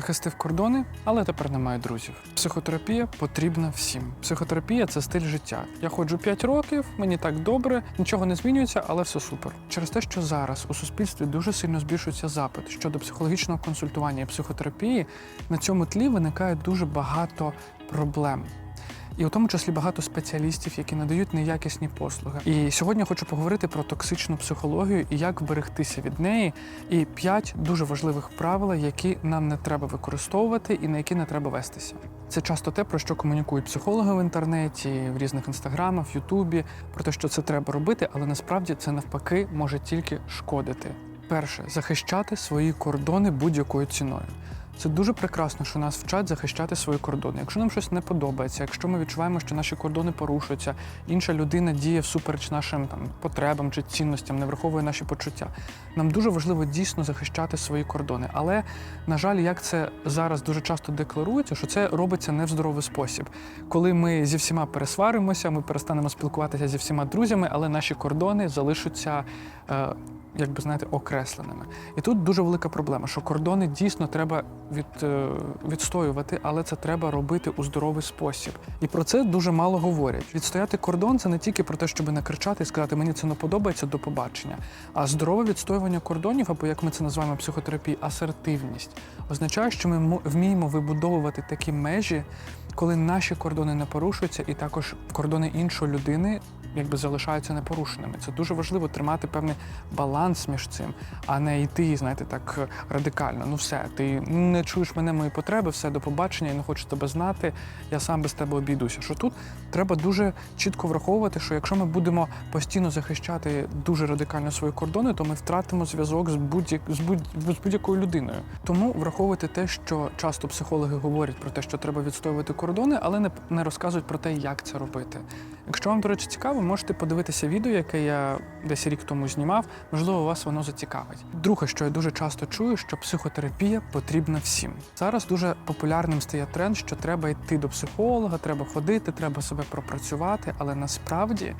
захистив кордони, але тепер немає друзів. Психотерапія потрібна всім. Психотерапія це стиль життя. Я ходжу 5 років, мені так добре, нічого не змінюється, але все супер. Через те, що зараз у суспільстві дуже сильно збільшується запит щодо психологічного консультування і психотерапії, на цьому тлі виникає дуже багато проблем. І у тому числі багато спеціалістів, які надають неякісні послуги. І сьогодні хочу поговорити про токсичну психологію і як вберегтися від неї. І п'ять дуже важливих правил, які нам не треба використовувати і на які не треба вестися. Це часто те, про що комунікують психологи в інтернеті, в різних інстаграмах, в Ютубі, про те, що це треба робити, але насправді це навпаки може тільки шкодити. Перше захищати свої кордони будь-якою ціною. Це дуже прекрасно, що нас вчать захищати свої кордони. Якщо нам щось не подобається, якщо ми відчуваємо, що наші кордони порушуються, інша людина діє всупереч нашим там потребам чи цінностям, не враховує наші почуття. Нам дуже важливо дійсно захищати свої кордони. Але на жаль, як це зараз дуже часто декларується, що це робиться не в здоровий спосіб. Коли ми зі всіма пересваримося, ми перестанемо спілкуватися зі всіма друзями, але наші кордони залишаться. Е, як би знаєте, окресленими. І тут дуже велика проблема, що кордони дійсно треба від, е, відстоювати, але це треба робити у здоровий спосіб. І про це дуже мало говорять. Відстояти кордон це не тільки про те, щоб не кричати і сказати, мені це не подобається до побачення. А здорове відстоювання кордонів, або як ми це називаємо психотерапії, асертивність, означає, що ми мо- вміємо вибудовувати такі межі, коли наші кордони не порушуються, і також кордони іншої людини якби залишаються непорушеними. Це дуже важливо тримати певний баланс між цим, а не йти, знаєте, так радикально. Ну все, ти не чуєш мене, мої потреби, все до побачення, я не хочу тебе знати, я сам без тебе обійдуся. Що тут треба дуже чітко враховувати, що якщо ми будемо постійно захищати дуже радикально свої кордони, то ми втратимо зв'язок з будь з будь з будь-якою людиною. Тому враховуйте те, що часто психологи говорять про те, що треба відстоювати кордони, але не, не розказують про те, як це робити. Якщо вам, до речі, цікаво, можете подивитися відео, яке я десь рік тому знімав. Можливо, вас воно зацікавить. Друге, що я дуже часто чую, що психотерапія потрібна всім. Зараз дуже популярним стає тренд, що треба йти до психолога, треба ходити, треба себе пропрацювати, але насправді.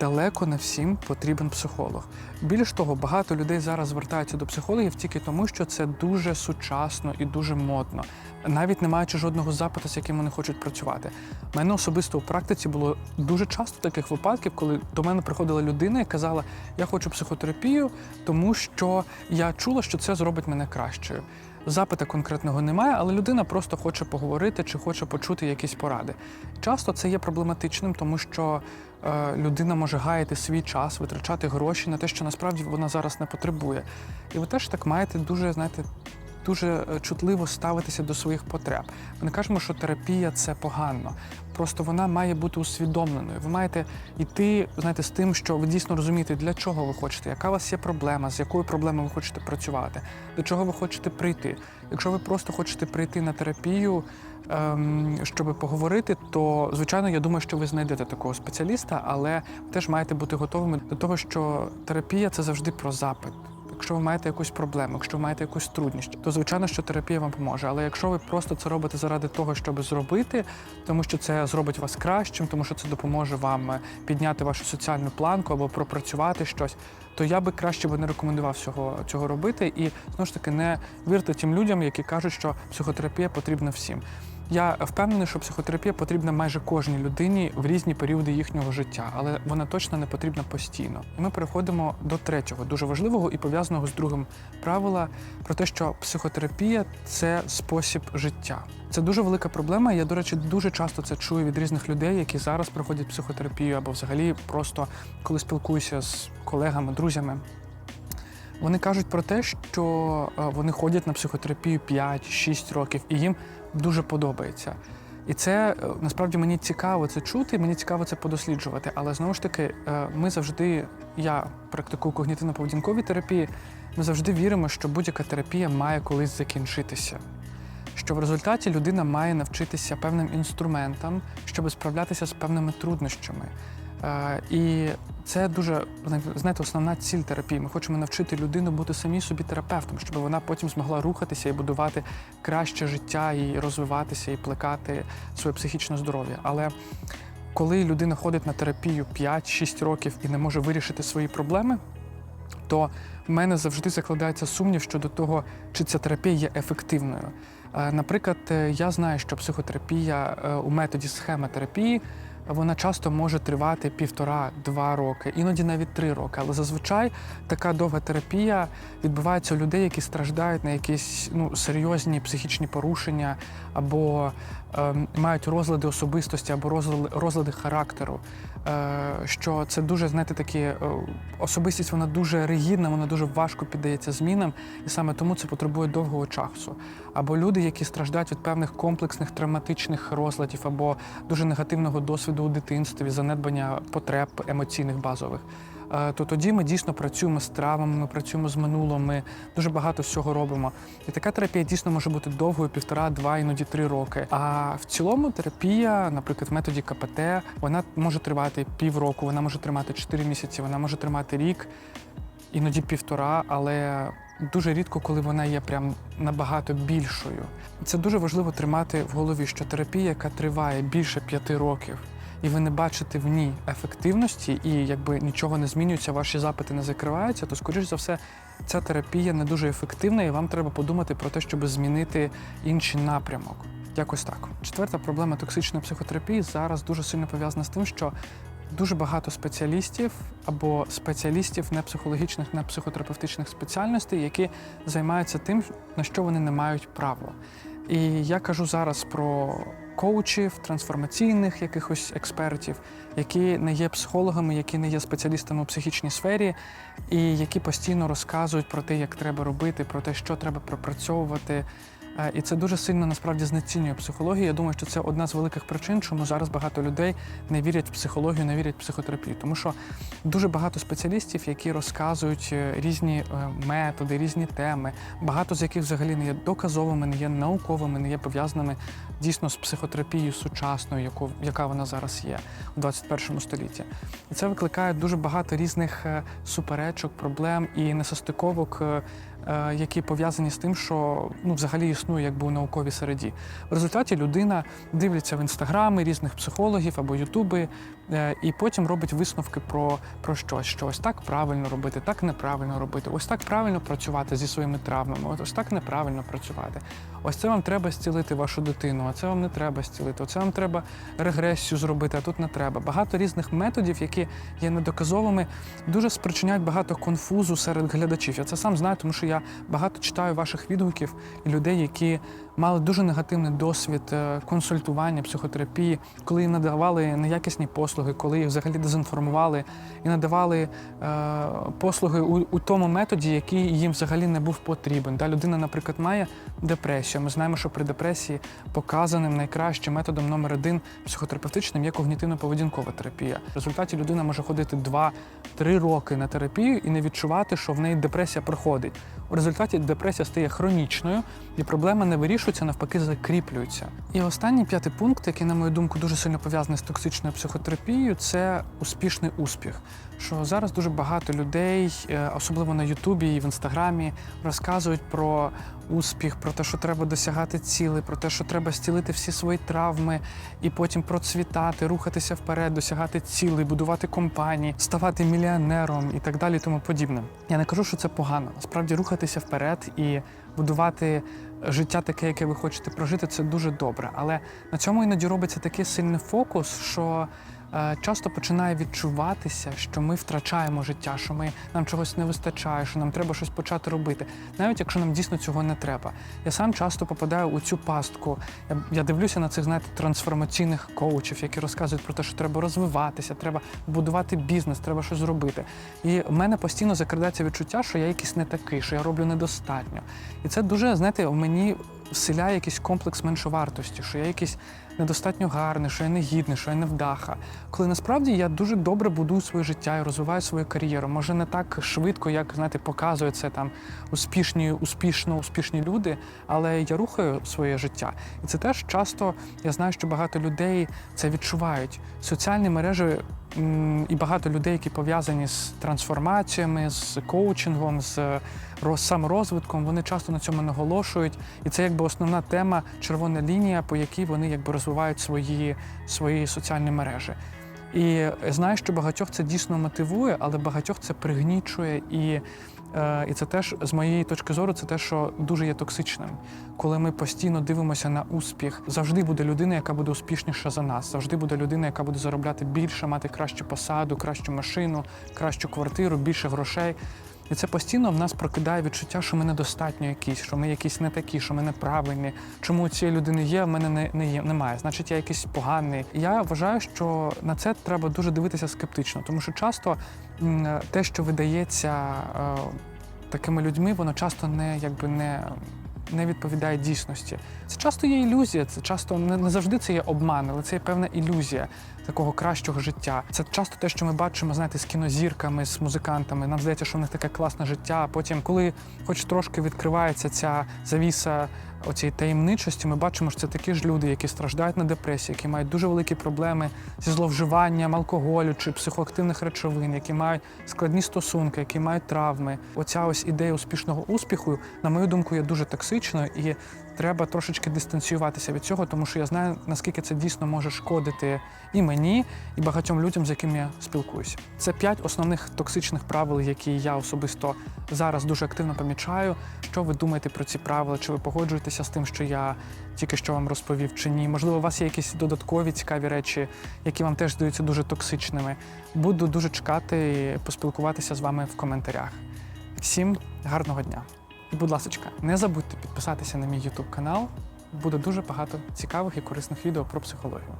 Далеко не всім потрібен психолог. Більш того, багато людей зараз звертаються до психологів тільки тому, що це дуже сучасно і дуже модно, навіть не маючи жодного запиту, з яким вони хочуть працювати. У мене особисто у практиці було дуже часто таких випадків, коли до мене приходила людина і казала: Я хочу психотерапію, тому що я чула, що це зробить мене кращою. Запита конкретного немає, але людина просто хоче поговорити чи хоче почути якісь поради. Часто це є проблематичним, тому що е, людина може гаяти свій час, витрачати гроші на те, що насправді вона зараз не потребує. І ви теж так маєте дуже, знаєте, дуже е, чутливо ставитися до своїх потреб. Ми не кажемо, що терапія це погано. Просто вона має бути усвідомленою. Ви маєте йти, знаєте, з тим, що ви дійсно розумієте, для чого ви хочете, яка у вас є проблема, з якою проблемою ви хочете працювати, до чого ви хочете прийти. Якщо ви просто хочете прийти на терапію, ем, щоб поговорити, то звичайно я думаю, що ви знайдете такого спеціаліста, але теж маєте бути готовими до того, що терапія це завжди про запит. Якщо ви маєте якусь проблему, якщо ви маєте якусь трудність, то звичайно, що терапія вам поможе. Але якщо ви просто це робите заради того, щоб зробити, тому що це зробить вас кращим, тому що це допоможе вам е, підняти вашу соціальну планку або пропрацювати щось, то я би краще би не рекомендував цього, цього робити. І знову ж таки не вірте тим людям, які кажуть, що психотерапія потрібна всім. Я впевнений, що психотерапія потрібна майже кожній людині в різні періоди їхнього життя, але вона точно не потрібна постійно. І ми переходимо до третього, дуже важливого і пов'язаного з другим правила про те, що психотерапія це спосіб життя. Це дуже велика проблема. Я, до речі, дуже часто це чую від різних людей, які зараз проходять психотерапію або взагалі просто коли спілкуюся з колегами, друзями. Вони кажуть про те, що е, вони ходять на психотерапію 5-6 років, і їм дуже подобається. І це е, насправді мені цікаво це чути, мені цікаво це подосліджувати. Але знову ж таки, е, ми завжди, я практикую когнітивно-поведінкові терапії, ми завжди віримо, що будь-яка терапія має колись закінчитися. Що в результаті людина має навчитися певним інструментам, щоб справлятися з певними труднощами. І це дуже знаєте, основна ціль терапії. Ми хочемо навчити людину бути самій собі терапевтом, щоб вона потім змогла рухатися і будувати краще життя, і розвиватися, і плекати своє психічне здоров'я. Але коли людина ходить на терапію 5-6 років і не може вирішити свої проблеми, то в мене завжди закладається сумнів щодо того, чи ця терапія є ефективною. Наприклад, е, я знаю, що психотерапія е, у методі схемотерапії вона часто може тривати півтора-два роки, іноді навіть три роки. Але зазвичай така довга терапія відбувається у людей, які страждають на якісь ну, серйозні психічні порушення або ем, мають розлади особистості або розлади, розлади характеру. Е, що це дуже, знаєте, такі е, особистість, вона дуже ригідна, вона дуже важко піддається змінам, і саме тому це потребує довгого часу. Або люди, які страждають від певних комплексних травматичних розладів, або дуже негативного досвіду у дитинстві, занедбання потреб емоційних базових. е, То тоді ми дійсно працюємо з травмами, ми працюємо з минулим, ми дуже багато всього робимо. І така терапія дійсно може бути довгою півтора, два, іноді три роки. А в цілому терапія, наприклад, в методі КПТ, вона може тривати півроку, вона може тримати чотири місяці, вона може тримати рік, іноді півтора, але дуже рідко, коли вона є прям набагато більшою. Це дуже важливо тримати в голові, що терапія, яка триває більше п'яти років. І ви не бачите в ній ефективності, і якби нічого не змінюється, ваші запити не закриваються, то скоріш за все ця терапія не дуже ефективна, і вам треба подумати про те, щоб змінити інший напрямок. Якось так. Четверта проблема токсичної психотерапії зараз дуже сильно пов'язана з тим, що дуже багато спеціалістів або спеціалістів не психологічних, не психотерапевтичних спеціальностей, які займаються тим, на що вони не мають права. І я кажу зараз про коучів, трансформаційних якихось експертів, які не є психологами, які не є спеціалістами у психічній сфері, і які постійно розказують про те, як треба робити, про те, що треба пропрацьовувати. Е, І це дуже сильно насправді знецінює психологію. Я думаю, що це одна з великих причин, чому зараз багато людей не вірять в психологію, не вірять в психотерапію. Тому що дуже багато спеціалістів, які розказують е, різні е, методи, різні теми, багато з яких взагалі не є доказовими, не є науковими, не є пов'язаними дійсно з психотерапією сучасною, яку, яка вона зараз є у 21 столітті. І це викликає дуже багато різних суперечок, проблем і несостиковок. Які пов'язані з тим, що ну взагалі існує якби у науковій середі. В результаті людина дивиться в інстаграми різних психологів або ютуби, е, і потім робить висновки про, про щось, що ось так правильно робити, так неправильно робити, ось так правильно працювати зі своїми травмами, ось так неправильно працювати. Ось це вам треба зцілити вашу дитину, а це вам не треба зцілити. Оце вам треба регресію зробити, а тут не треба. Багато різних методів, які є недоказовими, дуже спричиняють багато конфузу серед глядачів. Я це сам знаю, тому що я багато читаю ваших відгуків і людей, які мали дуже негативний досвід е, консультування, психотерапії, коли їм надавали неякісні послуги, коли їх взагалі дезінформували і надавали е, послуги у, у тому методі, який їм взагалі не був потрібен. Да? Людина, наприклад, має депресію. Ми знаємо, що при депресії показаним найкращим методом номер один психотерапевтичним є когнітивно-поведінкова терапія. В результаті людина може ходити 2-3 роки на терапію і не відчувати, що в неї депресія проходить. У результаті депресія стає хронічною, і проблема не вирішується, навпаки, закріплюється. І останній п'ятий пункт, який, на мою думку, дуже сильно пов'язаний з токсичною психотерапією, це успішний успіх. Що зараз дуже багато людей, е, особливо на Ютубі і в інстаграмі, розказують про успіх, про те, що треба досягати цілей, про те, що треба зцілити всі свої травми і потім процвітати, рухатися вперед, досягати цілей, будувати компанії, ставати мільйонером і так далі, тому подібне. Я не кажу, що це погано. Насправді рухатися вперед і будувати життя таке, яке ви хочете прожити, це дуже добре. Але на цьому іноді робиться такий сильний фокус, що часто починає відчуватися, що ми втрачаємо життя, що ми нам чогось не вистачає, що нам треба щось почати робити, навіть якщо нам дійсно цього не треба. Я сам часто попадаю у цю пастку. Я, я дивлюся на цих знаєте, трансформаційних коучів, які розказують про те, що треба розвиватися, треба будувати бізнес, треба щось зробити. І в мене постійно закрадається відчуття, що я якийсь не такий, що я роблю недостатньо. І це дуже, знаєте, в мені вселяє якийсь комплекс меншовартості, що я якийсь недостатньо гарний, що я не гідний, що я не вдаха. Коли насправді я дуже добре будую своє життя і розвиваю свою кар'єру. Може не так швидко, як знаєте, показують це там успішні, успішно успішні люди, але я рухаю своє життя. І це теж часто я знаю, що багато людей це відчувають. Соціальні мережі і багато людей, які пов'язані з трансформаціями, з коучингом, з роз- саморозвитком, вони часто на цьому наголошують. І це якби основна тема, червона лінія, по якій вони якби розвивають свої, свої соціальні мережі. І знаю, що багатьох це дійсно мотивує, але багатьох це пригнічує і. е, І це теж з моєї точки зору, це те, що дуже є токсичним. Коли ми постійно дивимося на успіх, завжди буде людина, яка буде успішніша за нас. Завжди буде людина, яка буде заробляти більше, мати кращу посаду, кращу машину, кращу квартиру, більше грошей. І це постійно в нас прокидає відчуття, що ми недостатньо якісь, що ми якісь не такі, що ми неправильні. Чому у цієї людини є, в мене не, не є, немає. Значить, я якийсь поганий. Я вважаю, що на це треба дуже дивитися скептично, тому що часто те, що видається е, такими людьми, воно часто не якби не. Не відповідає дійсності. Це часто є ілюзія, це часто не, не завжди це є обман, але це є певна ілюзія такого кращого життя. Це часто те, що ми бачимо, знаєте, з кінозірками, з музикантами. Нам здається, що в них таке класне життя. А потім, коли хоч трошки відкривається ця завіса оцієї таємничості, ми бачимо, що це такі ж люди, які страждають на депресії, які мають дуже великі проблеми зі зловживанням алкоголю чи психоактивних речовин, які мають складні стосунки, які мають травми. Оця ось ідея успішного успіху, на мою думку, є дуже токсичною і треба трошечки дистанціюватися від цього, тому що я знаю, наскільки це дійсно може шкодити і мені, і багатьом людям, з якими я спілкуюся. Це п'ять основних токсичних правил, які я особисто зараз дуже активно помічаю. Що ви думаєте про ці правила? Чи ви погоджуєтеся з тим, що я тільки що вам розповів, чи ні? Можливо, у вас є якісь додаткові цікаві речі, які вам теж здаються дуже токсичними. Буду дуже чекати і поспілкуватися з вами в коментарях. Всім гарного дня! І, будь ласка, не забудьте підписатися на мій YouTube канал. Буде дуже багато цікавих і корисних відео про психологію.